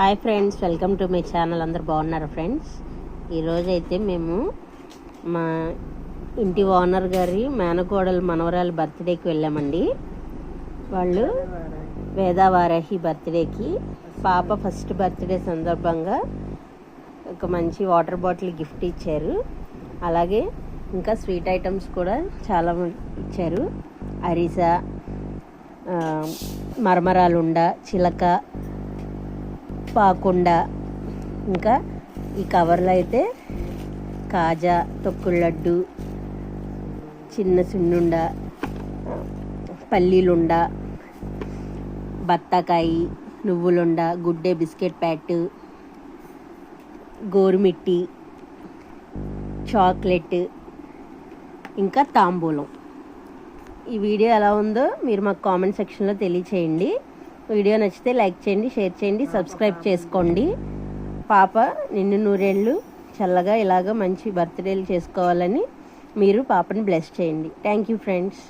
Hi friends welcome to my channel. అందరు బాగున్నారు friends? ఈరోజైతే మేము మా ఇంటి ఓనర్ గారి మేనకోడలు మనవరాలు బర్త్డేకి వెళ్ళామండి. వాళ్ళు వేదావారాహి బర్త్డేకి పాప ఫస్ట్ బర్త్డే సందర్భంగా ఒక మంచి వాటర్ బాటిల్ గిఫ్ట్ ఇచ్చారు. అలాగే ఇంకా స్వీట్ ఐటమ్స్ కూడా చాలా ఇచ్చారు. అరిసా మరమరాలుండ చిలక పాకుండ ఇంకా ఈ కవర్లో అయితే కాజా తొక్కుడు లడ్డు చిన్న సున్నుండ పల్లీలుండ బత్తాకాయి నువ్వులుండ గుడ్డే బిస్కెట్ ప్యాట్ గోరుమిట్టి చాక్లెట్ ఇంకా తాంబూలం. ఈ వీడియో ఎలా ఉందో మీరు మాకు కామెంట్ సెక్షన్లో తెలియచేయండి. వీడియో నచ్చితే లైక్ చేయండి షేర్ చేయండి సబ్స్క్రైబ్ చేసుకోండి. పాప నిన్ను నూరేళ్ళు చల్లగా ఇలాగ మంచి బర్త్డేలు చేసుకోవాలని మీరు పాపని బ్లెస్ చేయండి. Thank you friends